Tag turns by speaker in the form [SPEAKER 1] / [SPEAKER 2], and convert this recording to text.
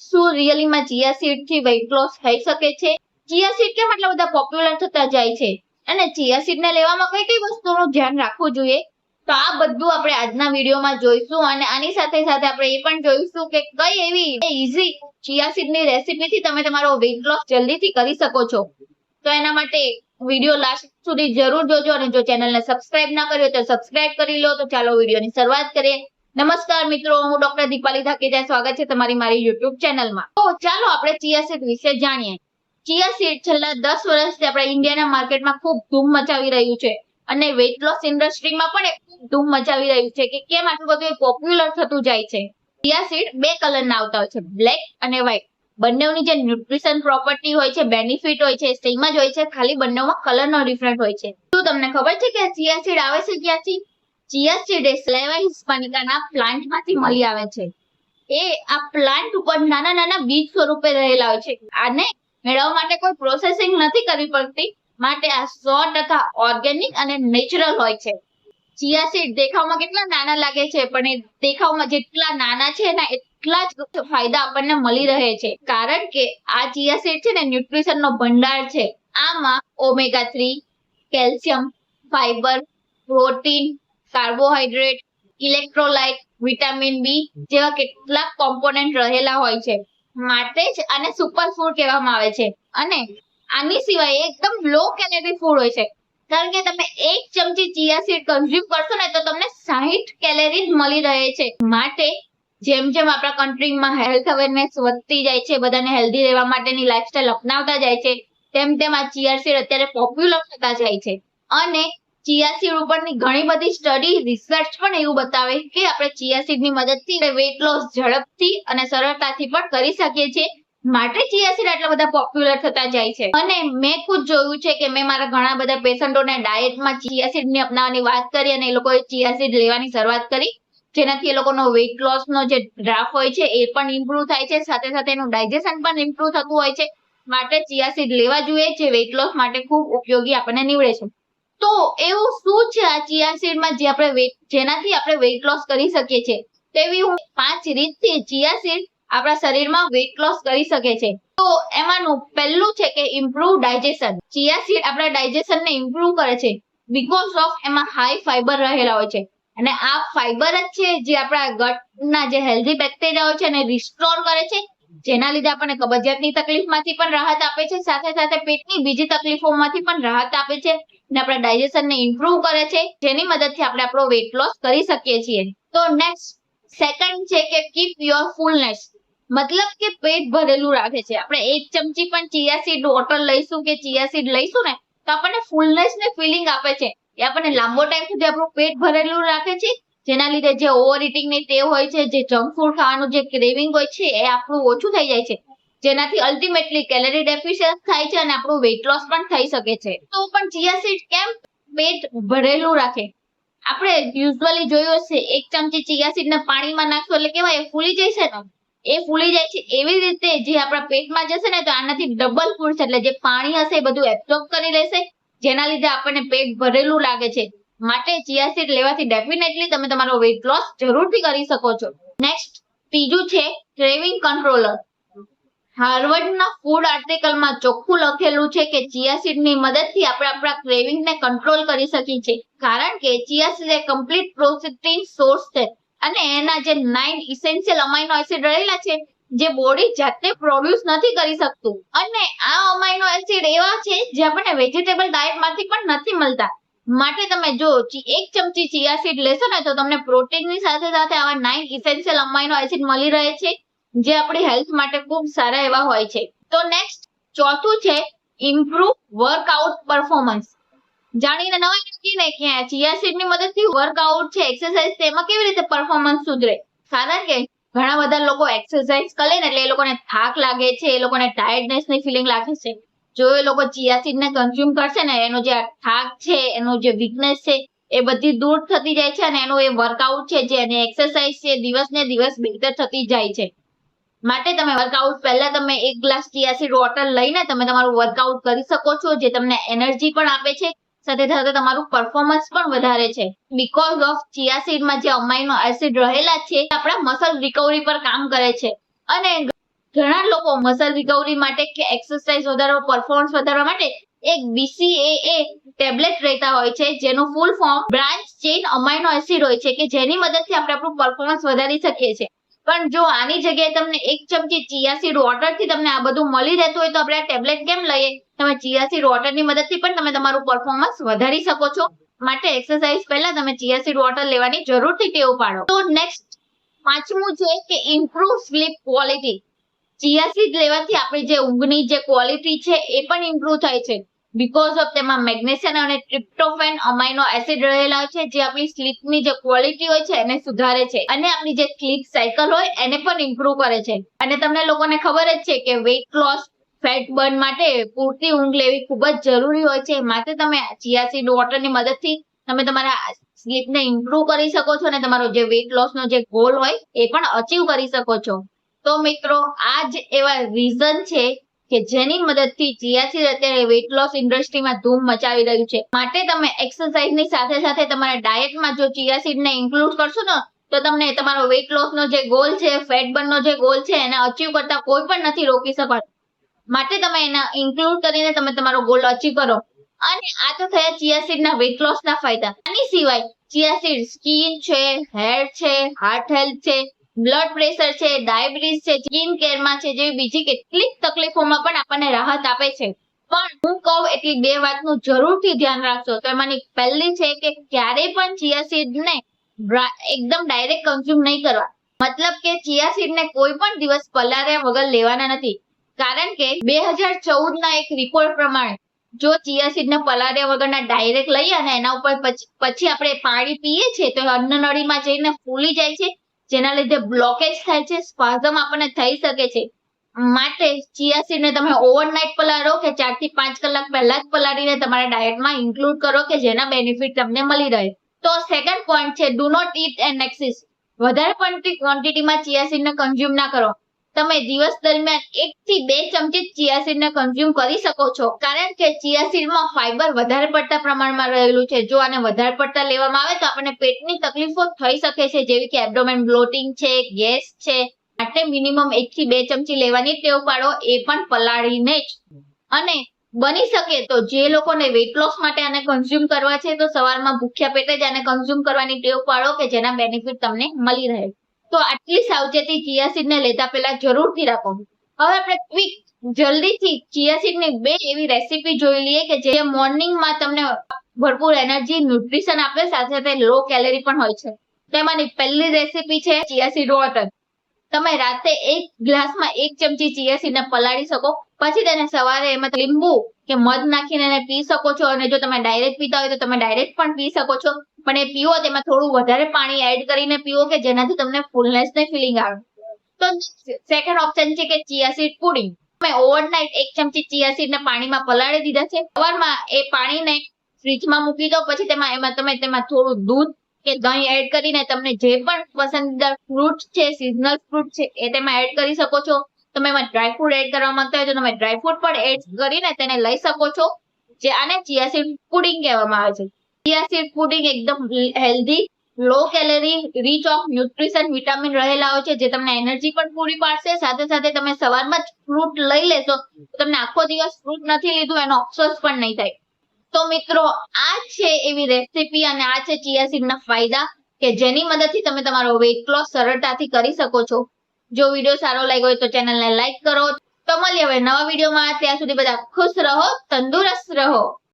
[SPEAKER 1] શું રિયલીમાં ચિયા સીડથી weight loss થઈ શકે છે? ચિયા સીડ કેમ આટલા બધા પોપ્યુલર થતા જાય છે? અને ચિયા સીડ ને લેવામાં કઈ કઈ વસ્તુનું ધ્યાન રાખવું જોઈએ? તો આ બધું આપણે આજના વિડીયોમાં જોઈશું અને આની સાથે સાથે આપણે એ પણ જોઈશું કે કઈ એવી ઈઝી ચિયા સીડની રેસીપી થી તમે તમારો વેઇટ લોસ જલ્દીથી કરી શકો છો. તો એના માટે વીડિયો લાસ્ટ સુધી જરૂર જોજો અને જો ચેનલને સબસ્ક્રાઇબ ના કર્યો તો સબસ્ક્રાઇબ કરી લો. તો ચાલો વિડીયોની શરૂઆત કરીએ. નમસ્કાર મિત્રો, હું ડોક્ટર દીપાલી ધાકેજા સ્વાગત છે તમારી મારી યુટ્યુબ ચેનલમાં. તો ચાલો આપણે ચિયા સીડ વિશે જાણીએ. ચિયા સીડ છેલ્લા દસ વર્ષથી આપણા ઇન્ડિયાના માર્કેટમાં ખૂબ ધૂમ મચાવી રહ્યું છે અને વેઇટ લોસ ઇન્ડસ્ટ્રીમાં પણ ખૂબ ધૂમ મચાવી રહ્યું છે કે કેમ આટલું બધું પોપ્યુલર થતું જાય છે. ચિયા સીડ બે કલરના આવતા હોય છે બ્લેક અને વ્હાઈટ બંનેની જે ન્યુટ્રિશન પ્રોપર્ટી હોય છે બેનિફિટ હોય છે સેમ જ હોય છે, ખાલી બંનેમાં કલરનો ડિફરન્ટ હોય છે. શું તમને ખબર છે કે ચિયા સીડ આવે છે ક્યાંથી? ચિયા સીડ એ સ્લેવા હિસ્પાનિકાના પ્લાન્ટમાંથી મળી આવે છે. એ આ પ્લાન્ટ ઉપર નાના નાના બીજ સ્વરૂપે રહેલા હોય છે. આને મેળવવા માટે કોઈ પ્રોસેસિંગ નથી કરવી પડતી. માટે આ સો ટકા ઓર્ગેનિક અને નેચરલ હોય છે. ચિયા સીડ દેખાવમાં કેટલા નાના લાગે છે, પણ એ દેખાવમાં જેટલા નાના છે ને એટલા જ ફાયદા આપણને મળી રહે છે. કારણ કે આ ચિયા સીડ છે ને ન્યુટ્રિશન નો ભંડાર છે. આમાં omega three calcium fibre protein carbohydrate, electrolyte, vitamin B જેવા કેટલાક કોમ્પોનન્ટ રહેલા હોય છે. માટે જ આને સુપર ફૂડ કહેવામાં આવે છે. અને આની સિવાય એકદમ લો કેલેરી ફૂડ હોય છે. કારણ કે તમે એક ચમચી ચિયા સીડ કન્ઝ્યુમ કરશો ને તો તમને સાહીઠ કેલેરી મળી રહે છે. માટે જેમ જેમ આપણા કન્ટ્રીમાં હેલ્થ અવેરનેસ વધતી જાય છે, બધાને હેલ્ધી રહેવા માટેની લાઈફસ્ટાઈલ અપનાવતા જાય છે, તેમ તેમ આ ચિયા સીડ અત્યારે પોપ્યુલર થતા જાય છે. અને ચિયા સીડ ઉપરની ઘણી બધી સ્ટડી રિસર્ચ પણ એવું બતાવે કે આપણે ચિયાસીડની મદદથી વેટ લોસ ઝડપથી અને સરળતાથી પણ કરી શકીએ છીએ. માટે ચિયાસીડ આટલા બધા પોપ્યુલર થતા જાય છે. અને મેં ખુદ જોયું છે કે મેં મારા ઘણા બધા પેશન્ટોને ડાયટમાં ચિયાસીડની અપનાવવાની વાત કરી અને એ લોકોએ ચિયા સીડ લેવાની શરૂઆત કરી. જેનાથી એ લોકોનો વેઇટ લોસ નો જે ડ્રાફ્ટ હોય છે એ પણ ઇમ્પ્રુવ થાય છે. સાથે સાથે એનું ડાયજેશન પણ ઇમ્પ્રુવ થતું હોય છે. માટે ચિયાસીડ લેવા જોઈએ જે વેઇટ લોસ માટે ખૂબ ઉપયોગી આપણને નીવડે છે. તો એવું શું છે આ ચિયા સીડમાં જે આપણે વેટ જેનાથી આપણે વેઇટ લોસ કરી શકીએ છીએ? તેવી હું પાંચ રીતથી ચિયા સીડ આપણા શરીરમાં વેઇટ લોસ કરી શકે છે. તો એમાંનું પહેલું છે કે ઇમ્પ્રુવ ડાયજેશન ચિયા સીડ આપણા ડાયજેશન ને ઇમ્પ્રુવ કરે છે બીકોઝ ઓફ એમાં હાઈ ફાઈબર રહેલા હોય છે. અને આ ફાઈબર જ છે જે આપણા ગટના જે હેલ્ધી બેક્ટેરિયા હોય છે એને રિસ્ટોર કરે છે જેના લીધે આપણને કબજિયાતની તકલીફમાંથી પણ રાહત આપે છે, સાથે સાથે પેટની બીજી તકલીફોમાંથી પણ રાહત આપે છે અને આપણા ડાયજેશનને ઇમ્પ્રુવ કરે છે, જેની મદદથી આપણે આપણો વેઇટ લોસ કરી શકીએ છીએ. તો નેક્સ્ટ સેકન્ડ છે કે કીપ યોર ફૂલનેસ મતલબ કે પેટ ભરેલું રાખે છે. આપણે એક ચમચી પણ ચિયા સીડ વોટર લઈશું કે ચિયા સીડ લઈશું ને, તો આપણને ફૂલનેસ ને ફિલિંગ આપે છે. એ આપણને લાંબો ટાઈમ સુધી આપણું પેટ ભરેલું રાખે છે જેના લીધે જે ઓવર ઇટિંગની ટેવ હોય છે, જે જંક ફૂડ ખાવાનું જે ક્રેવિંગ હોય છે, એ આપણું ઓછું થઈ જાય છે. જેનાથી અલ્ટિમેટલી કેલરી ડેફિશિયન્સ થાય છે અને આપણું વેઇટ લોસ પણ થઈ શકે છે. તો પણ ચિયા સીડ કેમ પેટ ભરેલું રાખે? આપણે યુઝ્યુઅલી જોયું હશે, એક ચમચી ચિયા સીડ ને પાણીમાં નાખશો એટલે કેવાય એ ફૂલી જશે ને? એ ફૂલી જાય છે. એવી રીતે જે આપણા પેટમાં જશે ને, તો આનાથી ડબલ ફૂડ છે. એટલે જે પાણી હશે એ બધું એબ્સોર્બ કરી લેશે, જેના લીધે આપણને પેટ ભરેલું લાગે છે. માટે ચિયા સીડ લેવાથી ડેફિનેટલી તમે તમારો વેઇટ લોસ જરૂરથી કરી શકો છો. નેક્સ્ટ ત્રીજું છે ક્રેવિંગ કંટ્રોલર હાર્વર્ડના ફૂડ આર્ટિકલમાં ચોખ્ખું લખેલું છે કે ચિયા સીડની મદદથી આપણે આપણા ક્રેવિંગને કંટ્રોલ કરી શકીએ છીએ. કારણ કે ચિયા સીડ એ કમ્પ્લીટ પ્રોટીન સોર્સ છે અને એના જે નાઇન ઇસેન્શિયલ અમાઇનો એસિડ રહેલા છે, જે બોડી જાતે પ્રોડ્યુસ નથી કરી શકતું. અને આ અમાઇનો એસિડ એવા છે જે આપણને વેજીટેબલ ડાયટમાંથી પણ નથી મળતા. માટે તમે જો એક ચમચી ચિયા સીડ લેશો ને તો તમને પ્રોટીનની સાથે સાથે આવા નાઇન ઇસેન્શિયલ અમાઇનો એસિડ મળી રહે છે, જે આપણી હેલ્થ માટે ખૂબ સારા એવા હોય છે. તો નેક્સ્ટ ચોથું છે ઇમ્પ્રુવ વર્કઆઉટ પરફોર્મન્સ જાણીને નવાઈ લાગી ને કે ચિયા સીડની મદદથી વર્કઆઉટ છે એક્સરસાઇઝ તેમાં કેવી રીતે પરફોર્મન્સ સુધરે? કારણ કે ઘણા બધા લોકો એક્સરસાઇઝ કરે ને એટલે એ લોકોને થાક લાગે છે, એ લોકોને ટાયર્ડનેસની ફિલિંગ લાગે છે. જો એ લોકો ચિયાસીડ ને કન્ઝ્યુમ કરશે ને, એનો જે થાક છે, એનો જે વીકનેસ છે, એ બધી દૂર થતી જાય છે અને એનું એ વર્કઆઉટ છે જે એની એક્સરસાઇઝ છે, દિવસ ને દિવસ બહેતર થતી જાય છે. માટે તમે વર્કઆઉટ પહેલા તમે એક ગ્લાસ ચિયાસીડ વોટર લઈને તમે તમારું વર્કઆઉટ કરી શકો છો, જે તમને એનર્જી પણ આપે છે, સાથે સાથે તમારું પરફોર્મન્સ પણ વધારે છે. બીકોઝ ઓફ ચિયાસીડમાં જે અમાઇનો એસિડ રહેલા છે આપણા મસલ રિકવરી પર કામ કરે છે. અને ઘણા લોકો મસલ રિકવરી માટે કે એક્સરસાઇઝ વધારવા પરફોર્મન્સ વધારવા માટે એક BCAA ટેબ્લેટ રહેતા હોય છે, જેનું full form branch chain amino acid હોય છે, કે જેની મદદથી આપણે આપણું પરફોર્મન્સ વધારી શકીએ છીએ. પણ જો આની જગ્યાએ તમને એક ચમચી ચિયાસીડ વોટરથી તમને આ બધું મળી રહેતું હોય તો આપણે આ ટેબ્લેટ કેમ લઈએ? તમે ચિયાસીડ વોટરની મદદથી પણ તમે તમારું પરફોર્મન્સ વધારી શકો છો. માટે એક્સરસાઇઝ પહેલા તમે ચિયાસીડ વોટર લેવાની જરૂરથી ટેવ પાડો. તો નેક્સ્ટ પાંચમું છે કે ઇમ્પ્રુવ સ્લીપ ક્વોલિટી ચિયાસીડ લેવાથી આપણી જે ઊંઘની જે ક્વોલિટી છે એ પણ ઇમ્પ્રુવ થાય છે. બીકોઝ ઓફ તેમાં મેગ્નેશિયમ અને ટ્રિપ્ટોફેન અમાઇનો એસિડ રહેલા છે, જે આપણી સ્લીપની જે ક્વોલિટી હોય છે એને સુધારે છે. અને આપણી જે સ્લીપ સાયકલ હોય એને પણ ઇમ્પ્રુવ કરે છે. અને તમને લોકોને ખબર જ છે કે વેઇટ લોસ ફેટ બર્ન માટે પૂરતી ઊંઘ લેવી ખૂબ જ જરૂરી હોય છે. માટે તમે ચિયાસીડ વોટરની મદદથી તમે તમારા સ્લીપને ઇમ્પ્રુવ કરી શકો છો અને તમારો જે વેઇટ લોસનો જે ગોલ હોય એ પણ અચીવ કરી શકો છો. તો મિત્રો, આ જ એવા રીઝન છે કે જેની મદદથી ચિયાસીડ અત્યારે વેઇટ લોસ ઇન્ડસ્ટ્રીમાં ધૂમ મચાવી રહ્યું છે. માટે તમે એક્સરસાઇઝની સાથે સાથે તમારા ડાયટમાં જો ચિયાસીડને ઇન્ક્લુડ કરશો ને, તો તમને તમારો વેઇટ લોસનો જે ગોલ છે ફેટ બર્નનો જે ગોલ છે, એને અચીવ કરતા કોઈ પણ નથી રોકી શકતા માટે તમે એને ઇન્ક્લુડ કરીને તમે તમારો ગોલ અચીવ કરો. અને આ તો થયા ચિયાસીડના વેઇટ લોસના ફાયદા. આની સિવાય ચિયાસીડ સ્કિન છે હેર છે હાર્ટ હેલ્થ છે બ્લડ પ્રેશર છે, ડાયાબિટીસ છે, સ્કિન કેરમાં છે, જેવી બીજી કેટલીક તકલીફોમાં પણ આપણને રાહત આપે છે. પણ હું કહું એટલી બે વાતનું જરૂરથી ધ્યાન રાખજો. તો એમાંની પહેલી છે કે ક્યારેય પણ ચિયાસીડને એકદમ ડાયરેક્ટ કન્ઝ્યુમ નહીં કરવા. મતલબ કે ચિયાસીડને કોઈ પણ દિવસ પલાર્યા વગર લેવાના નથી. કારણ કે બે હજાર ચૌદ ના એક રિપોર્ટ પ્રમાણે જો ચિયાસીડને પલાર્યા વગરના ડાયરેક્ટ લઈએ અને એના ઉપર પછી પછી આપણે પાણી પીએ છીએ, તો અન્નનળીમાં જઈને ફૂલી જાય છે. જેના લીધે બ્લોકેજ થાય છે સ્પાઝમ આપણને થઈ શકે છે. માટે ચિયાસીડ ને તમે ઓવરનાઇટ પલાળો કે ચારથી પાંચ કલાક પહેલા જ પલાળીને તમારા ડાયટમાં ઇન્ક્લુડ કરો કે જેના બેનિફિટ તમને મળી રહે. તો સેકન્ડ પોઈન્ટ છે do not eat and excess વધારે પડતી ક્વોન્ટિટીમાં ચિયાસીડ ને કન્ઝ્યુમ ના કરો. તમે દિવસ દરમિયાન એક થી બે ચમચી ચિયાસીડ ને કન્ઝ્યુમ કરી શકો છો. કારણ કે ચિયાસીડમાં ફાઈબર વધારે પડતા પ્રમાણમાં રહેલું છે. જો આને વધારે પડતા લેવામાં આવે તો આપણને પેટની તકલીફો થઈ શકે છે. જેવી કે એબડોમેન બ્લોટિંગ છે, ગેસ છે. માટે મિનિમમ એક થી બે ચમચી લેવાની ટેવ પાડો. એ પણ પલાળીને જ. અને બની શકે તો જે લોકોને વેઇટ લોસ માટે આને કન્ઝ્યુમ કરવા છે તો સવારમાં ભૂખ્યા પેટે જ આને કન્ઝ્યુમ કરવાની ટેવ પાડો કે જેના બેનિફિટ તમને મળી રહે. તો આટલી સાવચેતી ચિયાસીડ ને લેતા પહેલા જરૂરથી રાખો. હવે આપણે ક્વિક જલ્દીથી ચિયાસીડની બે એવી રેસીપી જોઈ લઈએ કે જે મોર્નિંગમાં તમને ભરપૂર એનર્જી ન્યુટ્રિશન આપે, સાથે સાથે લો કેલેરી પણ હોય છે. તેમાંની પહેલી રેસીપી છે ચિયાસીડ વોટર તમે રાતે એક ગ્લાસમાં એક ચમચી ચિયાસીડ ને પલાળી શકો. પછી તેને સવારે એમાં લીંબુ કે મધ નાખીને પી શકો છો અને જો તમે ડાયરેક્ટ પીતા હોય તો તમે ડાયરેક્ટ પણ પી શકો છો. પણ એ પીવો, તેમાં થોડું વધારે પાણી એડ કરીને પીવો કે જેનાથી તમને ફૂલનેસ ને ફિલિંગ આવે. તો સેકન્ડ ઓપ્શન છે કે ચિયા સીડ પુડિંગ તમે ઓવરનાઇટ એક ચમચી ચિયા સીડ ને પાણીમાં પલાળી દીધા છે. સવારમાં એ પાણીને ફ્રીજમાં મૂકી દો, પછી તેમાં એમાં તમે તેમાં થોડું દૂધ કે દહીં એડ કરીને તમને જે પણ પસંદીદા ફ્રૂટ છે સિઝનલ ફ્રૂટ છે, એ તેમાં એડ કરી શકો છો. તમે એમાં ડ્રાય ફ્રૂટ એડ કરવા માંગતા હોય તો તમે ડ્રાય ફ્રૂટ પણ એડ કરીને તેને લઈ શકો છો. જે આને ચિયાસીડ પુડિંગ કહેવામાં આવે છે. ચિયાસીડ પુડિંગ એકદમ healthy low calorie rich of nutrition vitamin રહેલા હોય છે, જે તમને એનર્જી પણ પૂરી પાડશે. સાથે સાથે તમે સવારમાં જ ફ્રૂટ લઈ લેશો, તો તમને આખો દિવસ ફ્રૂટ નથી લીધું, એનો અફસોસ પણ નહીં થાય. તો મિત્રો, આ છે એવી રેસીપી અને આ છે ચિયા સીડના ફાયદા કે જેની મદદથી તમે તમારો વેઇટ લોસ સરળતાથી કરી શકો છો. જો વીડિયો સારો લાગ્યો હોય તો ચેનલને લાઈક કરો. તો મળીએ હવે નવા વિડીયોમાં ત્યાં સુધી બધા ખુશ રહો, તંદુરસ્ત રહો.